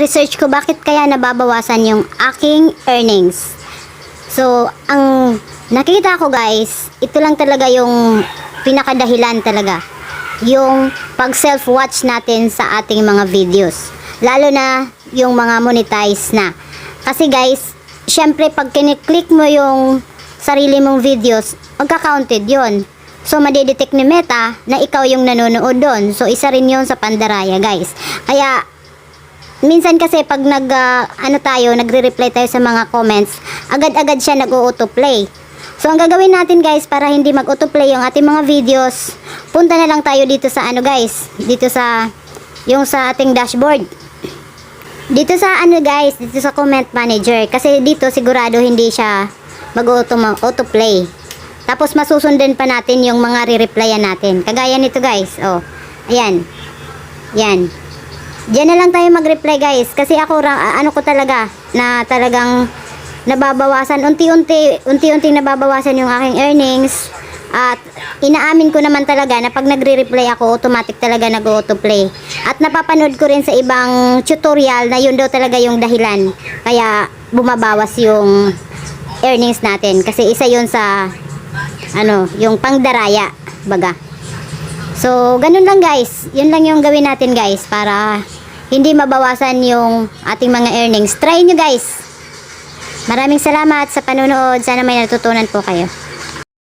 research ko bakit kaya nababawasan yung aking earnings. So, ang nakita ko guys, ito lang talaga yung pinakadahilan talaga. Yung pag self-watch natin sa ating mga videos. Lalo na yung mga monetize na. Kasi guys, syempre pag kiniklik mo yung sarili mong videos, magka-counted yon. So, madidetect ni Meta na ikaw yung nanonood doon. So, isa rin yon sa pandaraya, guys. Kaya, minsan kasi pag nag ah, ano tayo, nagre-reply tayo sa mga comments, agad-agad siya nag-auto-play. So ang gagawin natin guys para hindi mag-autoplay yung ating mga videos, punta na lang tayo dito sa ano guys, dito sa yung sa ating dashboard. Dito sa ano guys, dito sa comment manager kasi dito sigurado hindi siya mag-auto-play. Tapos masusundan pa natin yung mga re-replyan natin. Kagaya nito guys, oh. Ayan. Yan. Diyan na lang tayo mag-reply guys. Kasi ako ano ko talaga na talagang nababawasan. Unti-unti unti-unti nababawasan yung aking earnings. At inaamin ko naman talaga na pag nagre-reply ako automatic talaga nag-autoplay. At napapanood ko rin sa ibang tutorial na yun daw talaga yung dahilan. Kaya bumabawas yung earnings natin. Kasi isa yun sa ano yung pangdaraya baga So, ganun lang guys. Yun lang yung gawin natin guys para hindi mabawasan yung ating mga earnings. Try nyo guys. Maraming salamat sa panonood. Sana may natutunan po kayo.